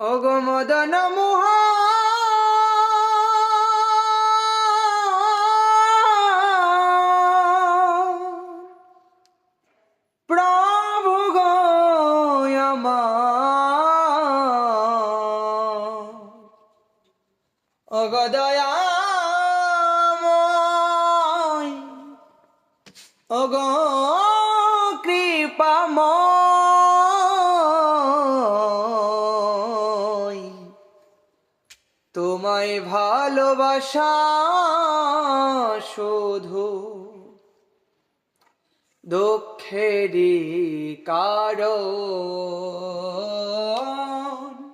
অগমদন মোহা প্রভু গয়ামা অগদয়াময় অগ কৃপাময়। তোমায় ভালোবাসা শুধু। দুঃখেরই কারণ।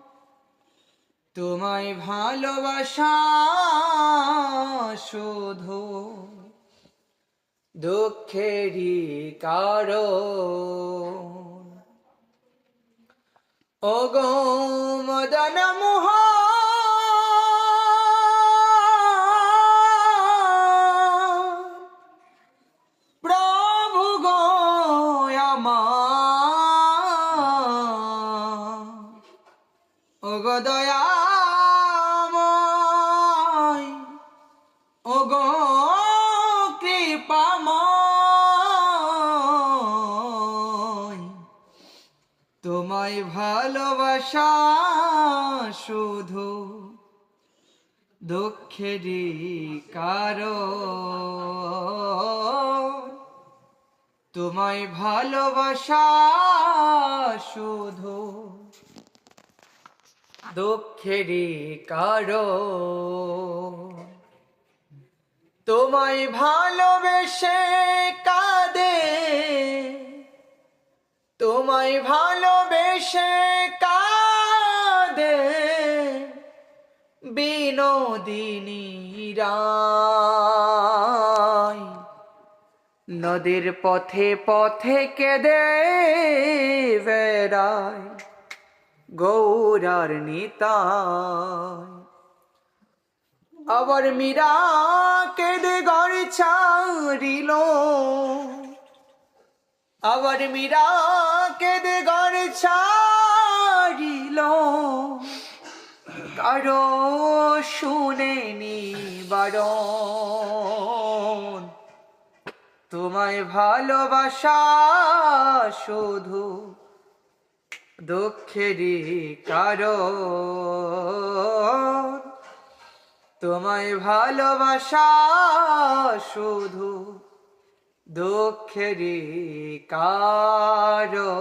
তোমায় ভালোবাসা শুধু। দুঃখেরই ও ও গো দয়াময় ও গো কৃপাময়। তোমায় ভালোবাসা শুধু দুঃখেরই কারণ। তোমায় ভালোবাসা শুধু দুঃখেরই কারণ। তোমায় ভালোবেসে কাঁদে। তোমায় ভালোবেসে কাঁদে। বিনোদিনী রায় নদীর পথে পথে কেঁদে বেড়ায়। গৌরার নিতায় আবার মীরা কেঁদে ঘর ছাড়িল। আবার মীরা কেঁদে ঘর ছাড়িল। কারও শুনেনি বারণ। তোমায় ভালোবাসা শুধু দুঃখেরই কারণ। তোমায় ভালোবাসা শুধু দুঃখেরই কারণ।